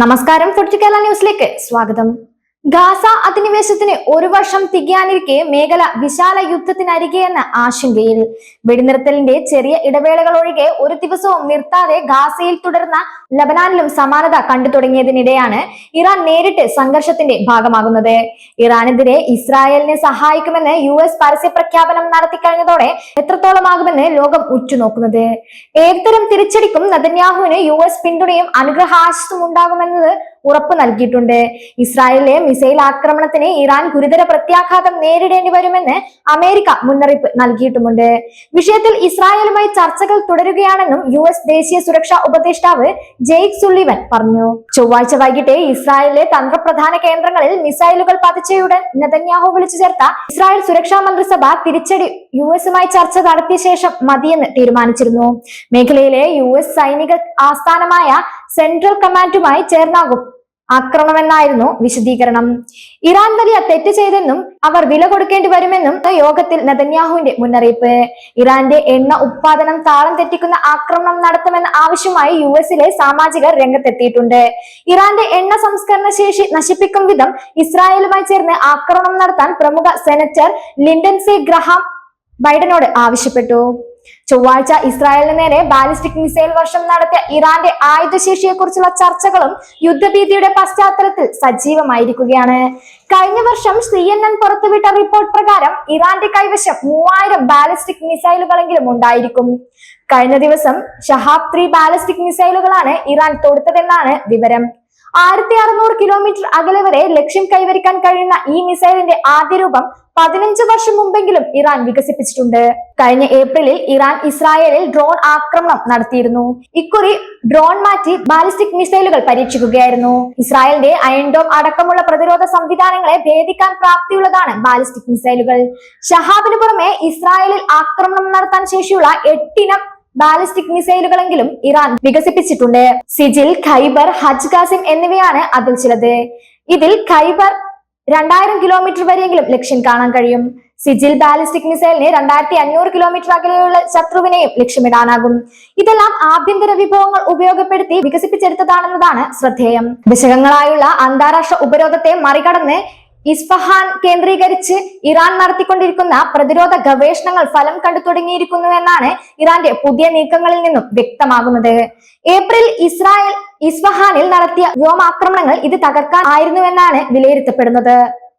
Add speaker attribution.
Speaker 1: നമസ്കാരം ഫുഡ് കേരള ന്യൂസിലേക്ക് സ്വാഗതം. ഗാസ അധിനിവേശത്തിന് ഒരു വർഷം തികയാനിരിക്കെ മേഖല വിശാല യുദ്ധത്തിനരികെ എന്ന ആശങ്കയിൽ. വെടിനിർത്തലിന്റെ ചെറിയ ഇടവേളകൾ ഒഴികെ ഒരു ദിവസവും നിർത്താതെ ഗാസയിൽ തുടർന്ന ലബനാനിലും സമാനത കണ്ടു തുടങ്ങിയതിനിടെയാണ് ഇറാൻ നേരിട്ട് സംഘർഷത്തിന്റെ ഭാഗമാകുന്നത്. ഇറാനെതിരെ ഇസ്രായേലിനെ സഹായിക്കുമെന്ന് യു എസ് പരസ്യ പ്രഖ്യാപനം നടത്തിക്കഴിഞ്ഞതോടെ എത്രത്തോളമാകുമെന്ന് ലോകം ഉറ്റുനോക്കുന്നത്. ഏതുതരം തിരിച്ചടിക്കും നദന്യാഹുവിന് യു എസ് പിന്തുണയും അനുഗ്രഹാശിസും ഉണ്ടാകുമെന്നത് ഉറപ്പ് നൽകിയിട്ടുണ്ട്. ഇസ്രായേലിലെ മിസൈൽ ആക്രമണത്തിന് ഇറാൻ ഗുരുതര പ്രത്യാഘാതം നേരിടേണ്ടി വരുമെന്ന് അമേരിക്ക മുന്നറിയിപ്പ് നൽകിയിട്ടുമുണ്ട്. വിഷയത്തിൽ ഇസ്രായേലുമായി ചർച്ചകൾ തുടരുകയാണെന്നും യു എസ് ദേശീയ സുരക്ഷാ ഉപദേഷ്ടാവ് ജെയ്ക് സുള്ളിവൻ പറഞ്ഞു. ചൊവ്വാഴ്ച വൈകിട്ട് ഇസ്രായേലിലെ തന്ത്രപ്രധാന കേന്ദ്രങ്ങളിൽ മിസൈലുകൾ പതിച്ചയുടൻ നെതന്യാഹു വിളിച്ചു ചേർത്ത ഇസ്രായേൽ സുരക്ഷാ മന്ത്രിസഭ തിരിച്ചടി യു എസുമായി ചർച്ച നടത്തിയ ശേഷം മതിയെന്ന് തീരുമാനിച്ചിരുന്നു. മേഖലയിലെ യു എസ് സൈനിക ആസ്ഥാനമായ സെൻട്രൽ കമാൻഡുമായി ചേർന്നാകും. ആക്രമണമെന്നായിരുന്നു വിശദീകരണം. ഇറാൻ വലിയ തെറ്റ് ചെയ്തെന്നും അവർ വില കൊടുക്കേണ്ടി വരുമെന്നും യോഗത്തിൽ നെതന്യാഹുവിന്റെ മുന്നറിയിപ്പ്. ഇറാന്റെ എണ്ണ ഉത്പാദനം താളം തെറ്റിക്കുന്ന ആക്രമണം നടത്തുമെന്ന ആവശ്യമായി യു എസിലെ സാമാജികർ രംഗത്തെത്തിയിട്ടുണ്ട്. ഇറാന്റെ എണ്ണ സംസ്കരണ ശേഷി നശിപ്പിക്കും വിധം ഇസ്രായേലുമായി ചേർന്ന് ആക്രമണം നടത്താൻ പ്രമുഖ സെനറ്റർ ലിൻഡൻസി ഗ്രഹാം ബൈഡനോട് ആവശ്യപ്പെട്ടു. ചൊവ്വാഴ്ച ഇസ്രായേലിന് നേരെ ബാലിസ്റ്റിക് മിസൈൽ വർഷം നടത്തിയ ഇറാന്റെ ആയുധശേഷിയെക്കുറിച്ചുള്ള ചർച്ചകളും യുദ്ധഭീതിയുടെ പശ്ചാത്തലത്തിൽ സജീവമായിരിക്കുകയാണ്. കഴിഞ്ഞ വർഷം സി എൻ എൻ പുറത്തുവിട്ട റിപ്പോർട്ട് പ്രകാരം ഇറാന്റെ കൈവശം മൂവായിരം ബാലിസ്റ്റിക് മിസൈലുകളെങ്കിലും ഉണ്ടായിരിക്കും. കഴിഞ്ഞ ദിവസം ഷഹാബ് ത്രീ ബാലിസ്റ്റിക് മിസൈലുകളാണ് ഇറാൻ തൊടുത്തതെന്നാണ് വിവരം. ആയിരത്തി അറുന്നൂറ് കിലോമീറ്റർ അകലെ വരെ ലക്ഷ്യം കൈവരിക്കാൻ കഴിയുന്ന ഈ മിസൈലിന്റെ ആദ്യ രൂപം പതിനഞ്ച് വർഷം മുമ്പെങ്കിലും ഇറാൻ വികസിപ്പിച്ചിട്ടുണ്ട്. കഴിഞ്ഞ ഏപ്രിലിൽ ഇറാൻ ഇസ്രായേലിൽ ഡ്രോൺ ആക്രമണം നടത്തിയിരുന്നു. ഇക്കുറി ഡ്രോൺ മാറ്റി ബാലിസ്റ്റിക് മിസൈലുകൾ പരീക്ഷിക്കുകയായിരുന്നു. ഇസ്രായേലിന്റെ അയൺഡോം അടക്കമുള്ള പ്രതിരോധ സംവിധാനങ്ങളെ ഭേദിക്കാൻ പ്രാപ്തിയുള്ളതാണ് ബാലിസ്റ്റിക് മിസൈലുകൾ. ഷഹാബിന് പുറമെ ഇസ്രായേലിൽ ആക്രമണം നടത്താൻ ശേഷിയുള്ള എട്ടിനം ബാലിസ്റ്റിക് മിസൈലുകളെങ്കിലും ഇറാൻ വികസിപ്പിച്ചിട്ടുണ്ട്. സിജിൽ ഖൈബർ ഹജ് ഖാസിം എന്നിവയാണ് അതിൽ ചിലത്. ഇതിൽ ഖൈബർ രണ്ടായിരം കിലോമീറ്റർ വരെയെങ്കിലും ലക്ഷ്യം കാണാൻ കഴിയും. സിജിൽ ബാലിസ്റ്റിക് മിസൈലിന് രണ്ടായിരത്തി അഞ്ഞൂറ് കിലോമീറ്റർ അകലെയുള്ള ശത്രുവിനെയും ലക്ഷ്യമിടാനാകും. ഇതെല്ലാം ആഭ്യന്തര വിഭവങ്ങൾ ഉപയോഗപ്പെടുത്തി വികസിപ്പിച്ചെടുത്തതാണെന്നതാണ് ശ്രദ്ധേയം. ദശകങ്ങളായുള്ള അന്താരാഷ്ട്ര ഉപരോധത്തെ മറികടന്ന് ഇസ്ഫഹാൻ കേന്ദ്രീകരിച്ച് ഇറാൻ നടത്തിക്കൊണ്ടിരിക്കുന്ന പ്രതിരോധ ഗവേഷണങ്ങൾ ഫലം കണ്ടു തുടങ്ങിയിരിക്കുന്നുവെന്നാണ് ഇറാന്റെ പുതിയ നീക്കങ്ങളിൽ നിന്നും വ്യക്തമാകുന്നത്. ഏപ്രിൽ ഇസ്രായേൽ ഇസ്ഫഹാനിൽ നടത്തിയ വ്യോമാക്രമണങ്ങൾ ഇത് തകർക്കാൻ ആയിരുന്നുവെന്നാണ് വിലയിരുത്തപ്പെടുന്നത്.